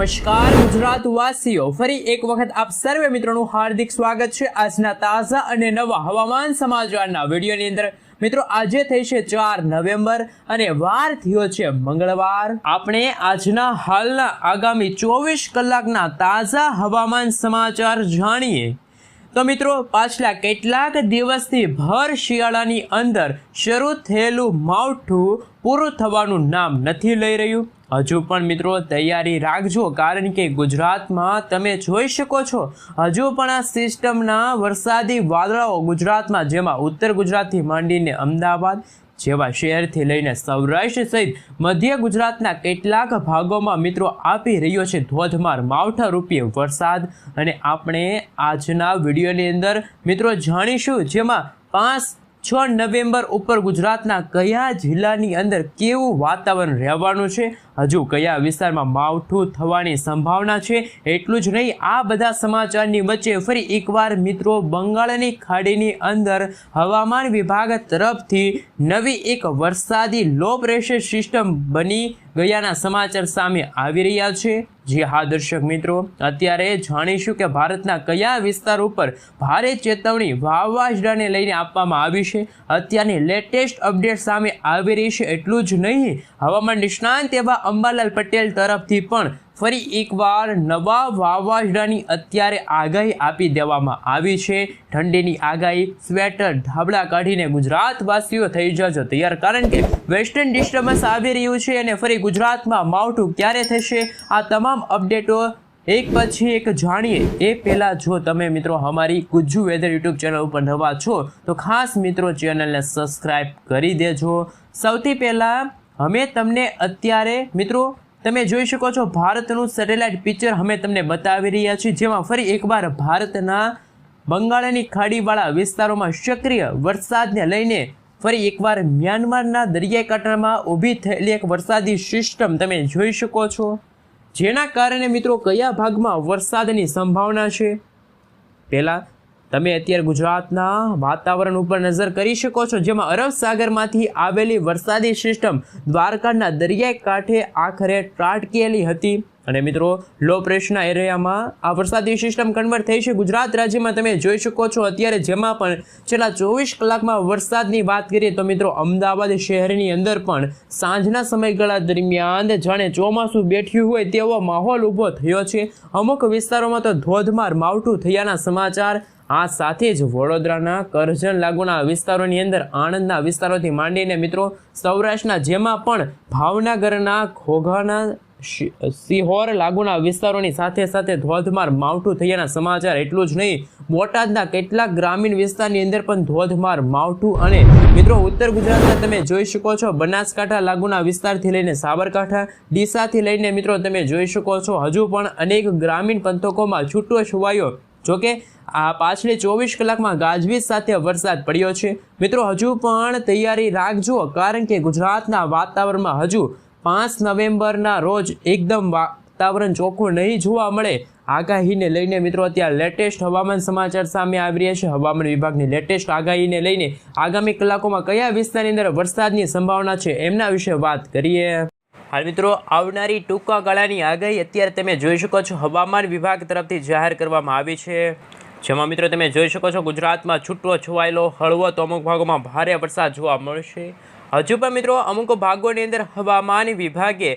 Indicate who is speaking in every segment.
Speaker 1: નમસ્કાર, ગુજરાત વાસીઓ. ફરી એક વખત આપ સર્વે મિત્રોનું હાર્દિક સ્વાગત છે. આજના તાજા અને નવા હવામાન સમાચારના વિડીયોની અંદર. મિત્રો, આજે થઈ છે ચાર નવેમ્બર અને વાર થયો છે મંગળવાર. આપણે આજના હાલના આગામી ચોવીસ કલાકના તાજા હવામાન સમાચાર જાણીએ. તો મિત્રો, પાછલા કેટલાક દિવસથી ભર શિયાળાની અંદર શરૂ થયેલું માવઠું પૂરું થવાનું નામ નથી લઈ રહ્યું. હજુ પણ મિત્રો તૈયારી રાખજો, કારણ કે ગુજરાતમાં તમે જોઈ શકો છો, હજુ પણ આ સિસ્ટમના વરસાદી વાદળાઓ ગુજરાતમાં, જેમાં ઉત્તર ગુજરાતથી માંડીને અમદાવાદ જેવા શહેરથી લઈને સૌરાષ્ટ્ર સહિત મધ્ય ગુજરાતના કેટલાક ભાગોમાં મિત્રો આપી રહ્યો છે ધોધમાર માવઠા રૂપીય વરસાદ. અને આપણે આજના વિડીયોની અંદર મિત્રો જાણીશું, જેમાં પાંચ છ નવેમ્બર ઉપર ગુજરાતના કયા જિલ્લાની અંદર કેવું વાતાવરણ રહેવાનું છે હજુ કયા વિસ્તારમાં માવઠું થવાની સંભાવના છે એટલું જ નહીં, આ બધા સમાચારની વચ્ચે ફરી એકવાર મિત્રો બંગાળની ખાડીની અંદર હવામાન વિભાગ તરફથી નવી એક વરસાદી લો પ્રેશર સિસ્ટમ બની ગયાના સમાચાર સામે આવી રહ્યા છે. જી હા, દર્શક મિત્રો, અત્યારે જાણીશું કે ભારતના કયા વિસ્તાર ઉપર ભારે ચેતવણી વાવાઝોડાને લઈને આપવામાં આવી છે. અત્યારની લેટેસ્ટ અપડેટ સામે આવી રહી છે એટલું જ નહીં, હવામાન નિષ્ણાંત એવા અંબાલાલ પટેલ તરફથી પણ ફરી એકવાર નવા વાવાઝોડાની અત્યારે આગાહી આપી દેવામાં આવી છે. ઠંડીની આગાહી, સ્વેટર ધાબળા કાઢીને ગુજરાતવાસીઓ થઈ જજો તૈયાર. કારણ કે વેસ્ટર્ન ડિસ્ટર્બન્સ આવી રહ્યું છે અને ફરી ગુજરાતમાં માવઠું ક્યારે થશે? આ તમામ અપડેટો એક પછી એક જાણીએ. એ પહેલાં જો તમે મિત્રો અમારી ગુજ્જુ વેધર યુટ્યુબ ચેનલ ઉપર નવા છો, તો ખાસ મિત્રો ચેનલને સબસ્ક્રાઈબ કરી દેજો. સૌથી પહેલાં અમે તમને અત્યારે, મિત્રો, તમે જોઈ શકો છો ભારતનું સેટેલાઇટ પિક્ચર અમે તમને બતાવી રહ્યા છીએ, જેમાં ફરી એકવાર ભારતના બંગાળની ખાડીવાળા વિસ્તારોમાં સક્રિય વરસાદને લઈને ફરી એકવાર મ્યાનમારના દરિયાઈ કાંઠામાં ઊભી થયેલી એક વરસાદી સિસ્ટમ તમે જોઈ શકો છો. જેના કારણે મિત્રો કયા ભાગમાં વરસાદની સંભાવના છે? પહેલાં તમે અત્યારે ગુજરાતના વાતાવરણ ઉપર નજર કરી શકો છો, જેમાં અરબ સાગરમાંથી આવેલી વરસાદી સિસ્ટમ દ્વારકાના દરિયાઈ કાંઠે આખરે ત્રાટકેલી હતી. અને મિત્રો લો પ્રેશરના એરિયામાં આ વરસાદી સિસ્ટમ કન્વર્ટ થઈ છે. ગુજરાત રાજ્યમાં તમે જોઈ શકો છો, અત્યારે જેમાં પણ છેલ્લા ચોવીસ કલાકમાં વરસાદની વાત કરીએ તો મિત્રો, અમદાવાદ શહેરની અંદર પણ સાંજના સમયગાળા દરમિયાન જાણે ચોમાસું બેઠ્યું હોય તેવો માહોલ ઊભો થયો છે. અમુક વિસ્તારોમાં તો ધોધમાર માવઠું થયાના સમાચાર આ સાથે જ વડોદરાના કરજણ લાગુના વિસ્તારોની અંદર, આણંદના વિસ્તારોથી માંડીને મિત્રો સૌરાષ્ટ્રના જેમાં પણ ભાવનગરના ઘોઘાના સિહોર લાગુના વિસ્તારોની સાથે સાથે ધોધમાર માવઠું થયાના સમાચાર એટલું જ નહીં, બોટાદના કેટલાક ગ્રામીણ વિસ્તારની અંદર પણ ધોધમાર માવઠું અને મિત્રો ઉત્તર ગુજરાતમાં તમે જોઈ શકો છો, બનાસકાંઠા લાગુના વિસ્તારથી લઈને સાબરકાંઠા, ડીસાથી લઈને મિત્રો તમે જોઈ શકો છો, હજુ પણ અનેક ગ્રામીણ પંથકોમાં છૂટો છુવાયો જોકે આ પાછલી ચોવીસ કલાકમાં ગાજવીજ સાથે વરસાદ પડ્યો છે. મિત્રો, હજુ પણ તૈયારી રાખજો, કારણ કે ગુજરાતના વાતાવરણમાં હજુ પાંચ નવેમ્બરના રોજ એકદમ વાતાવરણ ચોખ્ખું નહીં જોવા મળે. આગાહીને લઈને મિત્રો, અત્યારે લેટેસ્ટ હવામાન સમાચાર સામે આવી રહ્યા છે. હવામાન વિભાગની લેટેસ્ટ આગાહીને લઈને આગામી કલાકોમાં કયા વિસ્તારની અંદર વરસાદની સંભાવના છે, એમના વિશે વાત કરીએ. હાલ મિત્રો, આવનારી ટૂંકા ગાળાની આગાહી અત્યારે તમે જોઈ શકો છો. હવામાન વિભાગ તરફથી જાહેર કરવામાં આવી છે. જેમાં મિત્રો, તમે જોઈ શકો છો ગુજરાતમાં છૂટો છવાયેલો, હળવો તો અમુક ભાગોમાં ભારે વરસાદ જોવા મળશે. હજુ પણ મિત્રો, અમુક ભાગોની અંદર હવામાન વિભાગે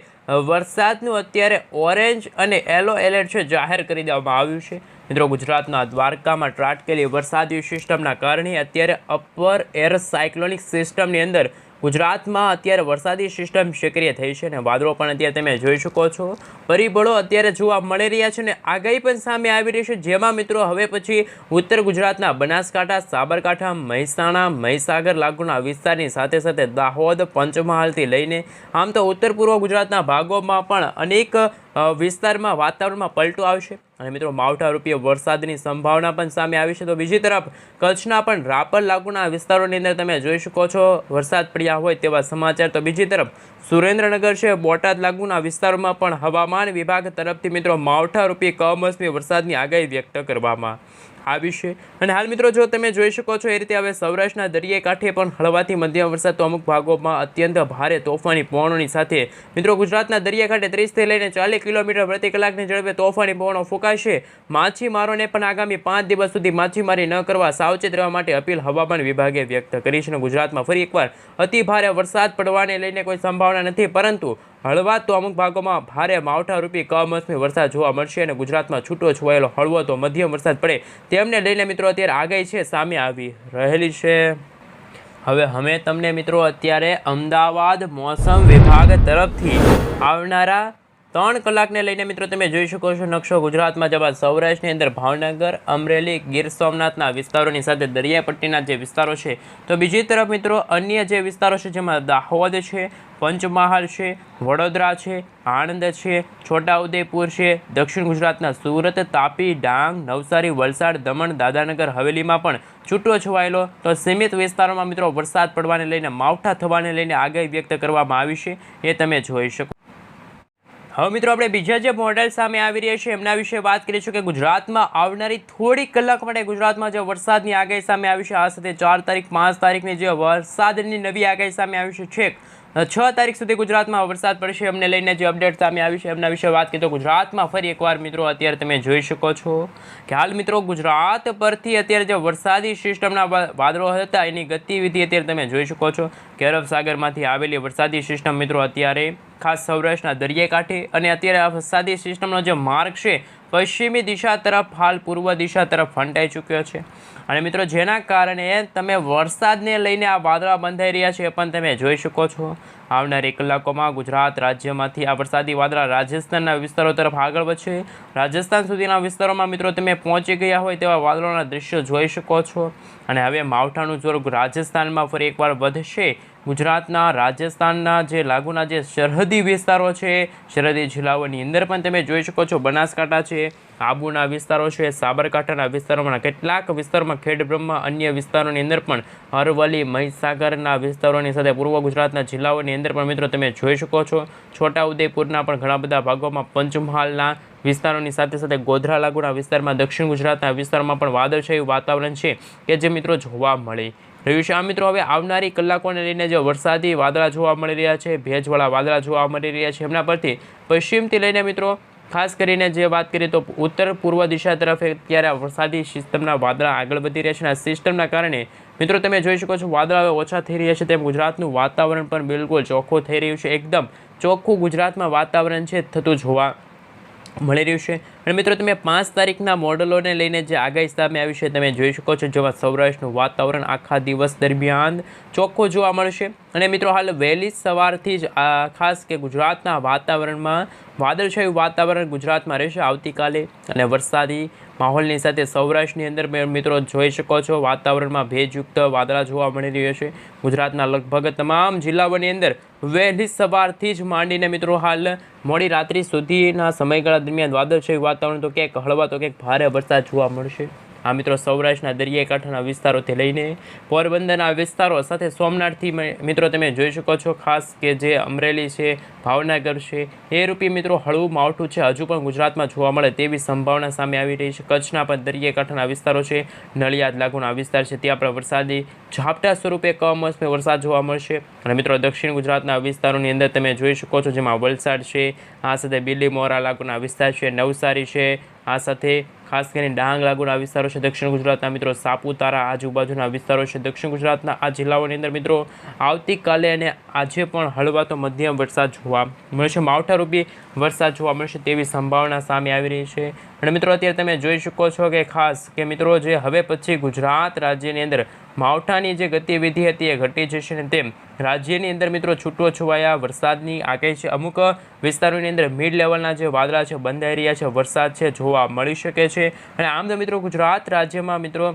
Speaker 1: વરસાદનું અત્યારે ઓરેન્જ અને યલો એલર્ટ છે જાહેર કરી દેવામાં આવ્યું છે. મિત્રો, ગુજરાતના દ્વારકામાં ત્રાટકેલી વરસાદી સિસ્ટમના કારણે અત્યારે અપર એર સાયક્લોનિક સિસ્ટમની અંદર ગુજરાતમાં અત્યારે વરસાદી સિસ્ટમ સક્રિય થઈ છે અને વાદળો પણ અત્યારે તમે જોઈ શકો છો. પરિબળો અત્યારે જોવા મળી રહ્યા છે અને આગાહી પણ સામે આવી રહી છે. જેમાં મિત્રો હવે પછી ઉત્તર ગુજરાતના બનાસકાંઠા, સાબરકાંઠા, મહેસાણા, મહીસાગર લાગુના વિસ્તારની સાથે સાથે દાહોદ, પંચમહાલથી લઈને આમ તો ઉત્તર પૂર્વ ગુજરાતના ભાગોમાં પણ અનેક વિસ્તારમાં વાતાવરણમાં પલટો આવશે. અને મિત્રો, માવઠા રૂપીય વરસાદની સંભાવના પણ સામે આવી છે. તો બીજી તરફ, કચ્છના પણ રાપર લાગુના વિસ્તારોની અંદર તમે જોઈ શકો છો, વરસાદ પડ્યા હોય તેવા સમાચાર. તો બીજી તરફ, સુરેન્દ્રનગર છે, બોટાદ લાગુના વિસ્તારોમાં પણ હવામાન વિભાગ તરફથી મિત્રો, માવઠા રૂપી કમોસમી વરસાદની આગાહી વ્યક્ત કરવામાં આવી છે. અને હાલ મિત્રો, જો તમે જોઈ શકો છો, એ રીતે હવે સૌરાષ્ટ્રના દરિયાઈ કાંઠે પણ હળવાથી મધ્યમ વરસાદ તો અમુક ભાગોમાં અત્યંત ભારે તોફાની પવનોની સાથે. મિત્રો, ગુજરાતના દરિયા કાંઠે ત્રીસથી લઈને ચાલીસ કિલોમીટર પ્રતિ કલાકની ઝડપે તોફાની પવનો ફૂંકાશે. માછીમારોને પણ આગામી પાંચ દિવસ સુધી માછીમારી ન કરવા સાવચેત રહેવા માટે અપીલ હવામાન વિભાગે વ્યક્ત કરી છે. ગુજરાતમાં ફરી એકવાર અતિ ભારે વરસાદ પડવાને લઈને કોઈ સંભાવના નથી, પરંતુ હળવા તો અમુક ભાગોમાં ભારે માવઠારૂપી કમોસમી વરસાદ જોવા મળશે અને ગુજરાતમાં છૂટો છવાયેલો હળવો તો મધ્યમ વરસાદ પડે. તેમને લઈને મિત્રો અત્યારે આગાહી છે, સામે આવી રહેલી છે. હવે અમે તમને મિત્રો અત્યારે અમદાવાદ મોસમ વિભાગ તરફથી આવનારા ત્રણ કલાકને લઈને મિત્રો તમે જોઈ શકો છો નકશો ગુજરાતમાં જવા સૌરાષ્ટ્રની અંદર ભાવનગર, અમરેલી, ગીર સોમનાથના વિસ્તારોની સાથે દરિયાપટ્ટીના જે વિસ્તારો છે, તો બીજી તરફ મિત્રો અન્ય જે વિસ્તારો છે જેમાં દાહોદ છે, પંચમહાલ છે, વડોદરા છે, આણંદ છે, છોટાઉદેપુર છે, દક્ષિણ ગુજરાતના સુરત, તાપી, ડાંગ, નવસારી, વલસાડ, દમણ, દાદાનગર, હવેલીમાં પણ છૂટો છવાયેલો, તો સીમિત વિસ્તારોમાં મિત્રો વરસાદ પડવાને લઈને, માવઠા થવાને લઈને આગાહી વ્યક્ત કરવામાં આવી છે, એ તમે જોઈ શકો હવે મિત્રો, આપણે બીજા જે મોડેલ સામે આવી રહ્યા છે, એમના વિશે વાત કરીશું કે ગુજરાતમાં આવનારી થોડી કલાક માટે ગુજરાતમાં જે વરસાદની આગાહી સામે આવી છે, આ સાથે ચાર તારીખ, પાંચ તારીખની જે વરસાદની નવી આગાહી સામે આવી છે છ તારીખ સુધી ગુજરાતમાં વરસાદ પડશે. એમને લઈને જે અપડેટ સામે આવી છે એમના વિશે વાત કરીએ તો ગુજરાતમાં ફરી એકવાર મિત્રો અત્યારે તમે જોઈ શકો છો કે હાલ મિત્રો ગુજરાત પરથી અત્યારે જે વરસાદી સિસ્ટમના વાદળો હતા, એની ગતિવિધિ અત્યારે તમે જોઈ શકો છો. કે અરબ આવેલી વરસાદી સિસ્ટમ મિત્રો અત્યારે ખાસ સૌરાષ્ટ્રના દરિયાકાંઠે અને અત્યારે આ વરસાદી સિસ્ટમનો જે માર્ગ છે, પશ્ચિમી દિશા તરફ, હાલ પૂર્વ દિશા તરફ ફંટાઈ ચૂક્યો છે. અને મિત્રો, જેના કારણે તમે વરસાદને લઈને આ વાદળા બંધાઈ રહ્યા છે પણ તમે જોઈ શકો છો. આવનારી કલાકોમાં ગુજરાત રાજ્યમાંથી આ વરસાદી વાદળા રાજસ્થાનના વિસ્તારો તરફ આગળ વધશે. રાજસ્થાન સુધીના વિસ્તારોમાં મિત્રો, તમે પહોંચી ગયા હોય તેવા વાદળોના દ્રશ્યો જોઈ શકો છો. અને હવે માવઠાનું જોર રાજસ્થાનમાં ફરી એકવાર વધશે. ગુજરાતના, રાજસ્થાનના જે લાગુના જે સરહદી વિસ્તારો છે, સરહદી જિલ્લાઓની અંદર પણ તમે જોઈ શકો છો બનાસકાંઠા છે, આબુના વિસ્તારો છે, સાબરકાંઠાના વિસ્તારોમાં કેટલાક વિસ્તારોમાં ખેડબ્રહ્મા અન્ય વિસ્તારોની અંદર પણ અરવલ્લી, મહીસાગરના વિસ્તારોની સાથે પૂર્વ ગુજરાતના જિલ્લાઓની અંદર પણ મિત્રો તમે જોઈ શકો છો. છોટાઉદેપુરના પણ ઘણા બધા ભાગોમાં પંચમહાલના વિસ્તારોની સાથે સાથે ગોધરા લાગુના વિસ્તારમાં, દક્ષિણ ગુજરાતના વિસ્તારમાં પણ વાદળછાયું વાતાવરણ છે કે જે મિત્રો જોવા મળે રહ્યું છે. આ મિત્રો હવે આવનારી કલાકોને લઈને જે વરસાદી વાદળા જોવા મળી રહ્યા છે, ભેજવાળા વાદળા જોવા મળી રહ્યા છે, એમના પરથી પશ્ચિમથી લઈને મિત્રો ખાસ કરીને જે વાત કરીએ તો ઉત્તર પૂર્વ દિશા તરફ અત્યારે વરસાદી સિસ્ટમના વાદળા આગળ વધી રહ્યા છે અને સિસ્ટમના કારણે મિત્રો તમે જોઈ શકો છો વાદળા હવે ઓછા થઈ રહ્યા છે, તેમ ગુજરાતનું વાતાવરણ પણ બિલકુલ ચોખ્ખું થઈ રહ્યું છે. એકદમ ચોખ્ખું ગુજરાતમાં વાતાવરણ છે, થતું જોવા મળી રહ્યું છે. અને મિત્રો, તમે પાંચ તારીખના મોડલોને લઈને જે આગાહી સામે આવી છે, તમે જોઈ શકો છો, જેમાં સૌરાષ્ટ્રનું વાતાવરણ આખા દિવસ દરમિયાન ચોખ્ખું જોવા મળશે. અને મિત્રો, હાલ વહેલી સવારથી જ ખાસ કે ગુજરાતના વાતાવરણમાં વાદળછાયું વાતાવરણ ગુજરાતમાં રહેશે. આવતીકાલે અને વરસાદી માહોલની સાથે સૌરાષ્ટ્રની અંદર મિત્રો જોઈ શકો છો. વાતાવરણમાં ભેજયુક્ત વાદળા જોવા મળી રહ્યો છે. ગુજરાતના લગભગ તમામ જિલ્લાઓની અંદર વહેલી સવારથી જ માંડીને મિત્રો હાલ મોડી રાત્રિ સુધીના સમયગાળા દરમિયાન વાદળછાયું વાતાવરણ તો ક્યાંક હળવા તો ક્યાંક ભારે વરસાદ જોવા મળશે. આ મિત્રો, સૌરાષ્ટ્રના દરિયાકાંઠાના વિસ્તારોથી લઈને પોરબંદરના વિસ્તારો સાથે સોમનાથથી મિત્રો, તમે જોઈ શકો છો, ખાસ કે જે અમરેલી છે, ભાવનગર છે, એ રૂપી મિત્રો હળવું માવઠું છે. હજુ પણ ગુજરાતમાં જોવા મળે તેવી સંભાવના સામે આવી રહી છે. કચ્છના પણ દરિયાઈ કાંઠાના વિસ્તારો છે નળિયાદ લાગુના વિસ્તાર છે. ત્યાં પણ વરસાદી ઝાપટા સ્વરૂપે કમોસમી વરસાદ જોવા મળશે. અને મિત્રો, દક્ષિણ ગુજરાતના વિસ્તારોની અંદર તમે જોઈ શકો છો, જેમાં વલસાડ છે, આ સાથે બિલીમોરા લાગુના વિસ્તાર છે, નવસારી છે, આ સાથે ખાસ કરીને ડાંગ, લાગુના વિસ્તારો છે દક્ષિણ ગુજરાતના મિત્રો, સાપુતારા આજુબાજુના વિસ્તારો છે દક્ષિણ ગુજરાતના આ જિલ્લાઓની અંદર મિત્રો, આવતીકાલે અને આજે પણ હળવા તો મધ્યમ વરસાદ જોવા મળશે માવઠારૂપી વરસાદ જોવા મળશે તેવી સંભાવના સામે આવી રહી છે. અને મિત્રો, અત્યારે તમે જોઈ શકો છો કે ખાસ કે મિત્રો, જે હવે પછી ગુજરાત રાજ્યની અંદર માવઠાની જે ગતિવિધિ હતી એ ઘટી જશે ને તેમ રાજ્યની અંદર મિત્રો છૂટો છવાયા, વરસાદની આગાહી છે. અમુક વિસ્તારોની અંદર મિડ લેવલના જે વાદળા છે, બંધાઈ રહ્યા છે, વરસાદ છે, જોવા મળી શકે છે. અને આમ તો મિત્રો, ગુજરાત રાજ્યમાં મિત્રો,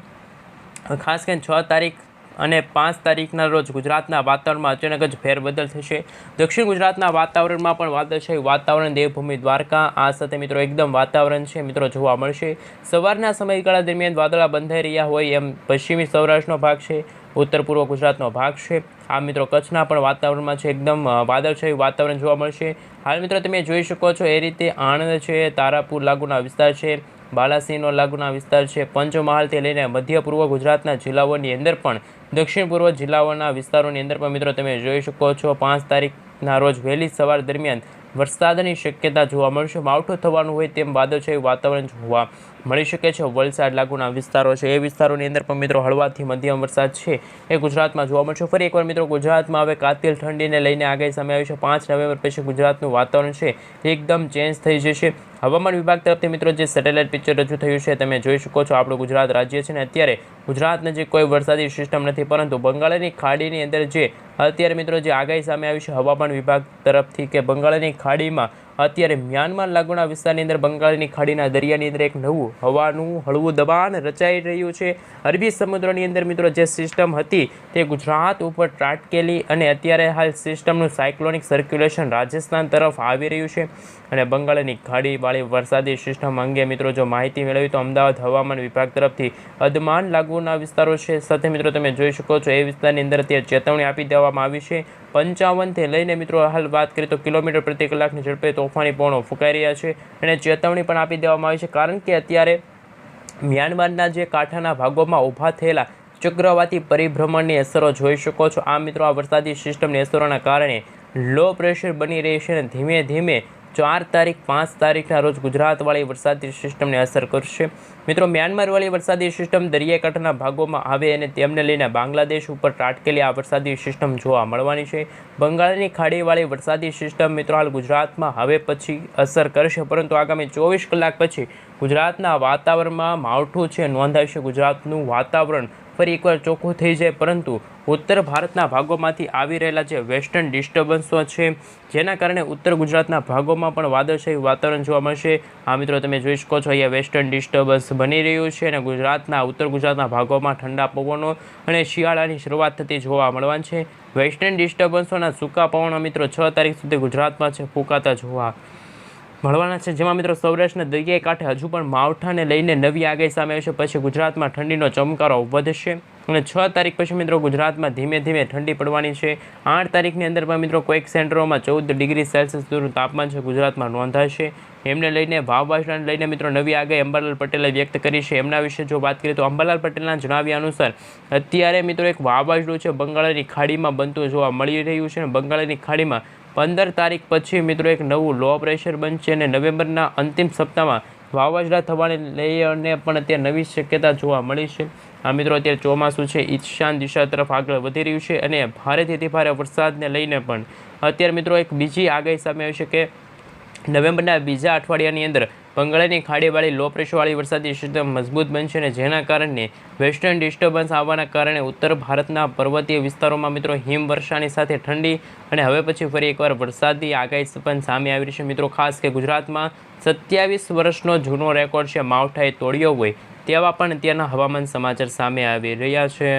Speaker 1: ખાસ કરીને છ તારીખ અને પાંચ તારીખના રોજ ગુજરાતના વાતાવરણમાં અચાનક જ ફેરબદલ થશે. દક્ષિણ ગુજરાતના વાતાવરણમાં પણ વાદળછાયું વાતાવરણ, દેવભૂમિ દ્વારકા, આ સાથે મિત્રો એકદમ વાતાવરણ છે, મિત્રો જોવા મળશે. સવારના સમયગાળા દરમિયાન વાદળા બંધાઈ રહ્યા હોય એમ પશ્ચિમી સૌરાષ્ટ્રનો ભાગ છે, ઉત્તર પૂર્વ ગુજરાતનો ભાગ છે. આ મિત્રો કચ્છના પણ વાતાવરણમાં છે એકદમ વાદળછાયું વાતાવરણ જોવા મળશે. હાલ મિત્રો તમે જોઈ શકો છો એ રીતે આણંદ છે, તારાપુર લાગુના વિસ્તાર છે, બાલાસિંહનો લાગુના વિસ્તાર છે. પંચમહાલથી લઈને મધ્ય પૂર્વ ગુજરાતના જિલ્લાઓની અંદર પણ દક્ષિણ પૂર્વ જિલ્લાઓના વિસ્તારોની અંદર પણ મિત્રો તમે જોઈ શકો છો, પાંચ તારીખના રોજ વહેલી સવાર દરમિયાન વરસાદની શક્યતા જોવા મળશે. માવઠું થવાનું હોય તેમ વાદળછાયું વાતાવરણ જોવા મળી શકે છે. વલસાડ લાગુના વિસ્તારો છે. એ વિસ્તારોની અંદર પણ મિત્રો હળવાથી મધ્યમ વરસાદ છે એ ગુજરાતમાં જોવા મળશે. ફરી એકવાર મિત્રો ગુજરાતમાં હવે કાતિલ ઠંડીને લઈને આગાહી સામે આવી છે. પાંચ નવેમ્બર પછી ગુજરાતનું વાતાવરણ છે એકદમ ચેન્જ થઈ જશે. હવામાન વિભાગ તરફથી મિત્રો જે સેટેલાઇટ પિક્ચર રજૂ થયું છે, તમે જોઈ શકો છો. આપણું ગુજરાત રાજ્ય છે ને અત્યારે ગુજરાત નજીક કોઈ વરસાદી સિસ્ટમ નથી, પરંતુ બંગાળની ખાડીની અંદર જે અત્યારે મિત્રો જે આગાહી સામે આવી છે હવામાન વિભાગ તરફથી કે બંગાળની ખાડીમાં અત્યારે મ્યાનમાર લાગુના વિસ્તારની અંદર બંગાળની ખાડીના દરિયાની અંદર એક નવું હવાનું હળવું દબાણ રચાઈ રહ્યું છે. અરબી સમુદ્રની અંદર મિત્રો જે સિસ્ટમ હતી તે ગુજરાત ઉપર ત્રાટકેલી અને અત્યારે હાલ સિસ્ટમનું સાયક્લોનિક સર્ક્યુલેશન રાજસ્થાન તરફ આવી રહ્યું છે અને બંગાળની ખાડીવાળી વરસાદી સિસ્ટમ અંગે મિત્રો જો માહિતી મેળવી તો અમદાવાદ હવામાન વિભાગ તરફથી અદમાન લાગુના વિસ્તારો છે. સાથે મિત્રો તમે જોઈ શકો છો, એ વિસ્તારની અંદર અત્યારે ચેતવણી આપી દેવામાં આવી છે. પંચાવનથી લઈને મિત્રો હાલ વાત કરીએ તો કિલોમીટર પ્રતિ કલાકની ઝડપે તોફાની પવનો ફૂંકાઈ રહ્યા છે અને ચેતવણી પણ આપી દેવામાં આવી છે. કારણ કે અત્યારે મ્યાનમારના જે કાંઠાના ભાગોમાં ઊભા થયેલા ચક્રવાતી પરિભ્રમણની અસરો જોઈ શકો છો. આ મિત્રો આ વરસાદી સિસ્ટમની અસરોના કારણે લો પ્રેશર બની રહી છે અને ધીમે ધીમે ચાર તારીખ, પાંચ તારીખના રોજ ગુજરાતવાળી વરસાદી સિસ્ટમને અસર કરશે. મિત્રો, મ્યાનમારવાળી વરસાદી સિસ્ટમ દરિયાકાંઠાના ભાગોમાં આવે અને તેમને લઈને બાંગ્લાદેશ ઉપર ત્રાટકેલી આ વરસાદી સિસ્ટમ જોવા મળવાની છે. બંગાળની ખાડીવાળી વરસાદી સિસ્ટમ મિત્રો, હાલ ગુજરાતમાં હવે પછી અસર કરશે, પરંતુ આગામી ચોવીસ કલાક પછી ગુજરાતના વાતાવરણમાં માવઠું છે. નોંધાશે ગુજરાતનું વાતાવરણ ફરી એકવાર ચોખ્ખું થઈ જાય, પરંતુ ઉત્તર ભારતના ભાગોમાંથી આવી રહેલા જે વેસ્ટર્ન ડિસ્ટર્બન્સો છે, જેના કારણે ઉત્તર ગુજરાતના ભાગોમાં પણ વાદળછાયું વાતાવરણ જોવા મળશે. આ મિત્રો, તમે જોઈ શકો છો, અહીંયા વેસ્ટર્ન ડિસ્ટર્બન્સ બની રહ્યું છે અને ગુજરાતના, ઉત્તર ગુજરાતના ભાગોમાં ઠંડા પવનો અને શિયાળાની શરૂઆત થતી જોવા મળવાની છે. વેસ્ટર્ન ડિસ્ટર્બન્સોના સૂકા પવનો મિત્રો, છ તારીખ સુધી ગુજરાતમાં છે, ફૂંકાતા જોવા મળવાના છે. જેમાં મિત્રો સૌરાષ્ટ્રના દરિયાઈ કાંઠે હજુ પણ માવઠાને લઈને નવી આગાહી સામે આવશે પછી ગુજરાતમાં ઠંડીનો ચમકારો વધશે અને છ તારીખ પછી મિત્રો ગુજરાતમાં ધીમે ધીમે ઠંડી પડવાની છે. આઠ તારીખની અંદર પણ મિત્રો કોઈક સેન્ટરોમાં ચૌદ ડિગ્રી સેલ્સિયસ સુધીનું તાપમાન છે. ગુજરાતમાં નોંધાશે. એમને લઈને ભાવભાષાને લઈને મિત્રો નવી આગાહી અંબાલાલ પટેલે વ્યક્ત કરી છે. એમના વિશે જો વાત કરીએ તો અંબાલાલ પટેલના જણાવ્યા અનુસાર અત્યારે મિત્રો એક વાવાઝોડું છે. બંગાળની ખાડીમાં બનતું જોવા મળી રહ્યું છે અને બંગાળની ખાડીમાં પંદર તારીખ પછી મિત્રો એક નવું લો પ્રેશર બનશે અને નવેમ્બરના અંતિમ સપ્તાહમાં વાવાઝોડા થવાને લઈને પણ અત્યારે નવી શક્યતા જોવા મળી છે. આ મિત્રો અત્યારે ચોમાસું છે, ઈશાન દિશા તરફ આગળ વધી રહ્યું છે અને ભારેથી ભારે વરસાદને લઈને પણ અત્યારે મિત્રો એક બીજી આગાહી સામે આવી છે કે નવેમ્બરના બીજા અઠવાડિયાની અંદર બંગાળની ખાડીવાળી લો પ્રેશરવાળી વરસાદી સિસ્ટમ મજબૂત બનશે અને જેના કારણે વેસ્ટર્ન ડિસ્ટર્બન્સ આવવાના કારણે ઉત્તર ભારતના પર્વતીય વિસ્તારોમાં મિત્રો હિમવર્ષાની સાથે ઠંડી અને હવે પછી ફરી એકવાર વરસાદની આગાહી પણ સામે આવી રહી છે. મિત્રો, ખાસ કે ગુજરાતમાં સત્યાવીસ વર્ષનો જૂનો રેકોર્ડ છે. માવઠાએ તોડ્યો હોય તેવા પણ અત્યારના હવામાન સમાચાર સામે આવી રહ્યા છે.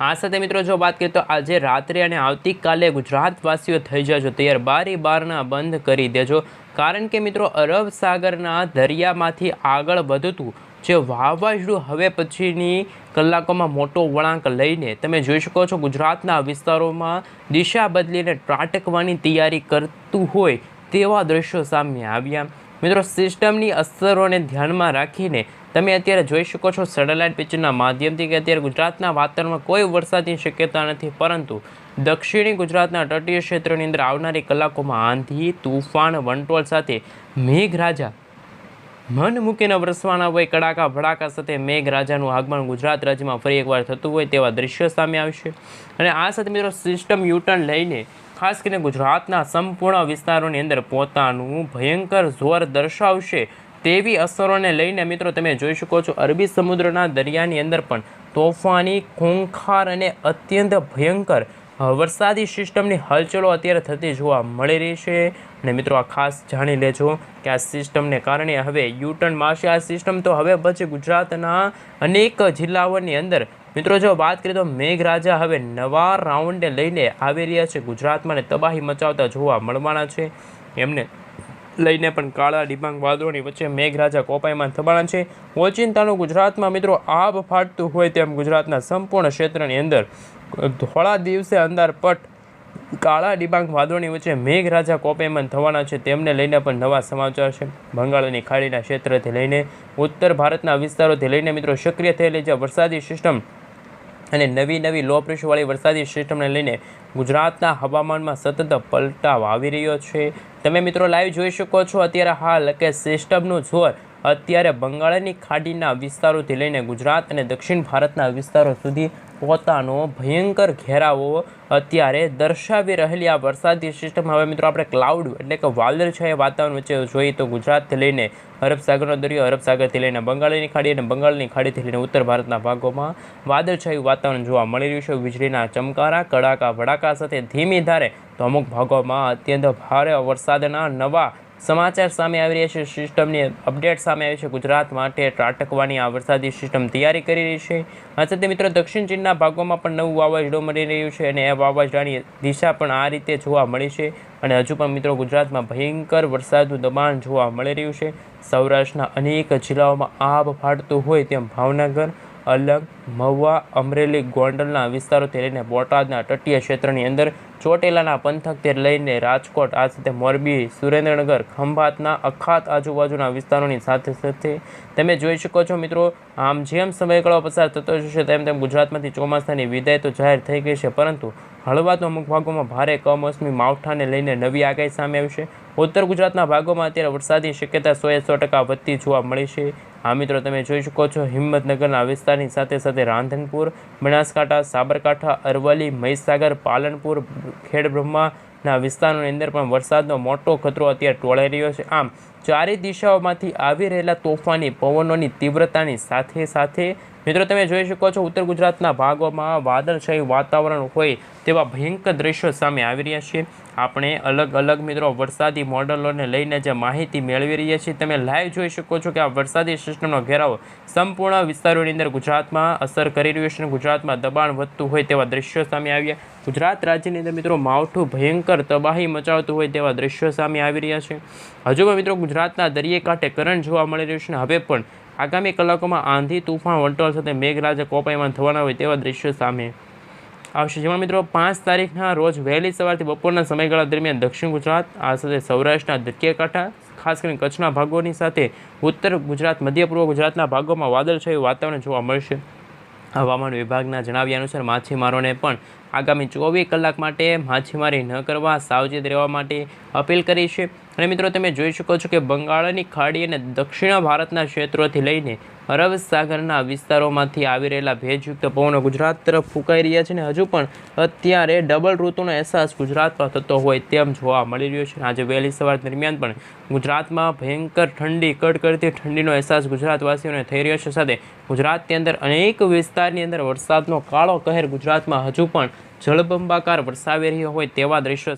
Speaker 1: આ સાથે મિત્રો, જો વાત કરીએ તો આજે રાત્રે અને આવતીકાલે ગુજરાતવાસીઓ થઈ જજો. તૈયાર બારી બારના બંધ કરી દેજો. કારણ કે મિત્રો, અરબ સાગરના દરિયામાંથી આગળ વધતું જે વાવાઝોડું હવે પછીની કલાકોમાં મોટો વળાંક લઈને તમે જોઈ શકો છો, ગુજરાતના વિસ્તારોમાં દિશા બદલીને ત્રાટકવાની તૈયારી કરતું હોય તેવા દ્રશ્યો સામે આવ્યા. મિત્રો, સિસ્ટમની અસરોને ધ્યાનમાં રાખીને તમે અત્યારે જોઈ શકો છો સેટેલાઇટ પિક્ચરના માધ્યમથી કે અત્યારે ગુજરાતના વાતાવરણમાં કોઈ વરસાદની શક્યતા નથી, પરંતુ દક્ષિણી ગુજરાતના તટીય ક્ષેત્રની અંદર આવનારી કલાકોમાં આંધી, તુફાન, વંટોળ સાથે મેઘરાજા મન મૂકીને વરસવાના હોય, કડાકા ભડાકા સાથે મેઘરાજાનું આગમન ગુજરાત રાજ્યમાં ફરી એકવાર થતું હોય તેવા દ્રશ્યો સામે આવશે. અને આ સાથે મિત્રો સિસ્ટમ યુટર્ન લઈને ખાસ કરીને ગુજરાતના સંપૂર્ણ વિસ્તારોની અંદર પોતાનું ભયંકર જોર દર્શાવશે. તેવી અસરોને લઈને મિત્રો તમે જોઈ શકો છો, અરબી સમુદ્રના દરિયાની અંદર પણ તોફાની, ખૂંખાર અને અત્યંત ભયંકર વરસાદી સિસ્ટમની હલચલો અત્યારે થતી જોવા મળી રહી છે. અને મિત્રો આ ખાસ જાણી લેજો કે આ સિસ્ટમને કારણે હવે યુટર્ન મારશે આ સિસ્ટમ તો હવે પછી ગુજરાતના અનેક જિલ્લાઓની અંદર. મિત્રો જો વાત કરીએ તો મેઘરાજા હવે નવા રાઉન્ડને લઈને આવી રહ્યા છે ગુજરાતમાં તબાહી મચાવતા જોવા મળવાના છે. એમને લઈને પણ કાળા ડિબાંગ વાદળોની વચ્ચે મેઘરાજા કોપાયમાન થવાના છે. ઓચિંતાનું ગુજરાતમાં મિત્રો આભ ફાટતું હોય તેમ ગુજરાતના સંપૂર્ણ ક્ષેત્રની અંદર થોડા દિવસે અંધારપટ કાળા ડિબાંગ વાદળોની વચ્ચે મેઘરાજા કોપેમન થવાના છે. તેમને લઈને પણ નવા સમાચાર છે. બંગાળની ખાડીના ક્ષેત્રથી લઈને ઉત્તર ભારતના વિસ્તારોથી લઈને મિત્રો સક્રિય થયેલી જે વરસાદી સિસ્ટમ અને નવી નવી લો પ્રેશરવાળી વરસાદી સિસ્ટમને લઈને ગુજરાતના હવામાનમાં સતત પલટાવ આવી રહ્યો છે. તમે મિત્રો લાઈવ જોઈ શકો છો. અત્યારે હાલ કે સિસ્ટમનું જોર અત્યારે બંગાળની ખાડીના વિસ્તારોથી લઈને ગુજરાત અને દક્ષિણ ભારતના વિસ્તારો સુધી પોતાનો ભયંકર ઘેરાવો અત્યારે દર્શાવી રહેલી આ વરસાદી સિસ્ટમ હવે મિત્રો આપણે ક્લાઉડ એટલે કે વાદળછાયા વાતાવરણ વચ્ચે જોઈએ તો ગુજરાતથી લઈને અરબસાગરનો દરિયો અરબસાગરથી લઈને બંગાળની ખાડી અને બંગાળની ખાડીથી લઈને ઉત્તર ભારતના ભાગોમાં વાદળછાયું વાતાવરણ જોવા મળી રહ્યું છે. વીજળીના ચમકારા, કડાકા ભડાકા સાથે ધીમી ધારે તો અમુક ભાગોમાં અત્યંત ભારે વરસાદના નવા સમાચાર સામે આવી રહ્યા છે. સિસ્ટમની અપડેટ સામે આવી છે. ગુજરાત માટે ત્રાટકવાની આ વરસાદી સિસ્ટમ તૈયારી કરી રહી છે. આ સાથે મિત્રો દક્ષિણ ચીનના ભાગોમાં પણ નવું વાવાઝોડું મળી રહ્યું છે અને એ વાવાઝોડાની દિશા પણ આ રીતે જોવા મળી છે અને હજુ પણ મિત્રો ગુજરાતમાં ભયંકર વરસાદનું દબાણ જોવા મળી રહ્યું છે. સૌરાષ્ટ્રના અનેક જિલ્લાઓમાં આભ ફાટતું હોય તેમ ભાવનગર અલંગ, મહુવા, અમરેલી, ગોંડલના વિસ્તારોથી લઈને બોટાદના તટીય ક્ષેત્રની અંદર ચોટેલાના પંથકથી લઈને રાજકોટ, આ સાથે મોરબી, સુરેન્દ્રનગર, ખંભાતના અખાત આજુબાજુના વિસ્તારોની સાથે સાથે તમે જોઈ શકો છો મિત્રો, આમ જેમ સમયગાળો પસાર થતો જશે તેમ તેમ ગુજરાતમાંથી ચોમાસાની વિદાય તો જાહેર થઈ ગઈ છે, પરંતુ હળવા તો અમુક ભાગોમાં ભારે કમોસમી માવઠાને લઈને નવી આગાહી સામે આવી છે. ઉત્તર ગુજરાતના ભાગોમાં અત્યારે વરસાદની શક્યતા સોએ સો ટકા વધતી જોવા મળી છે. આ મિત્રો, તમે જોઈ શકો છો હિંમતનગરના વિસ્તારની સાથે સાથે રાંધનપુર, બનાસકાંઠા, સાબરકાંઠા, અરવલ્લી, મહીસાગર, પાલનપુર, ખેડબ્રહ્માના વિસ્તારોની અંદર પણ વરસાદનો મોટો ખતરો અત્યારે ટોળાઈ રહ્યો છે. આમ ચારે દિશાઓમાંથી આવી રહેલા તોફાની પવનોની તીવ્રતાની સાથે સાથે મિત્રો, તમે જોઈ શકો છો, ઉત્તર ગુજરાતના ભાગોમાં વાદળછાયું વાતાવરણ હોય તેવા ભયંકર દ્રશ્યો સામે આવી રહ્યા છે. આપણે અલગ અલગ મિત્રો, વરસાદી મોડલોને લઈને જે માહિતી મેળવી રહ્યા છીએ, તમે લાઈવ જોઈ શકો છો કે આ વરસાદી સિસ્ટમનો ઘેરાવો સંપૂર્ણ વિસ્તારોની અંદર ગુજરાતમાં અસર કરી રહ્યો છે અને ગુજરાતમાં દબાણ વધતું હોય તેવા દ્રશ્યો સામે આવ્યા. ગુજરાત રાજ્યની અંદર મિત્રો, માવઠું ભયંકર તબાહી મચાવતું હોય તેવા દ્રશ્યો સામે આવી રહ્યા છે. હજુ પણ મિત્રો, ગુજરાતના દરિયે કાંઠે કરંટ જોવા મળી રહ્યું છે અને હવે પણ આગામી કલાકોમાં આંધી, તુફાન વંટોળ સાથે મેઘરાજા કોપાયમાન થવાના હોય તેવા દ્રશ્યો સામે આવશે. જેમાં મિત્રો, પાંચ તારીખના રોજ વહેલી સવારથી બપોરના સમયગાળા દરમિયાન દક્ષિણ ગુજરાત, આ સાથે સૌરાષ્ટ્રના દરિયાકાંઠા ખાસ કરીને કચ્છના ભાગોની સાથે ઉત્તર ગુજરાત, મધ્ય પૂર્વ ગુજરાતના ભાગોમાં વાદળછાયું વાતાવરણ જોવા મળશે. હવામાન વિભાગના જણાવ્યા અનુસાર માછીમારોને પણ આગામી ચોવીસ કલાક માટે માછીમારી ન કરવા સાવચેત રહેવા માટે અપીલ કરી છે. અને મિત્રો તમે જોઈ શકો છો કે બંગાળની ખાડી અને દક્ષિણ ભારતના ક્ષેત્રોથી લઈને અરબ સાગરના વિસ્તારોમાંથી આવી રહેલા ભેજયુક્ત પવનો ગુજરાત તરફ ફૂંકાઈ રહ્યા છે અને હજુ પણ અત્યારે ડબલ ઋતુનો અહેસાસ ગુજરાતમાં થતો હોય તેમ જોવા મળી રહ્યો છે. આજે વહેલી સવાર દરમિયાન પણ ગુજરાતમાં ભયંકર ઠંડી, કડકડતી ઠંડીનો અહેસાસ ગુજરાતવાસીઓને થઈ રહ્યો છે. સાથે ગુજરાતની અંદર અનેક વિસ્તારની અંદર વરસાદનો કાળો કહેર ગુજરાતમાં હજુ પણ જળબંબાકાર વરસાવી રહ્યો હોય તેવા દ્રશ્યો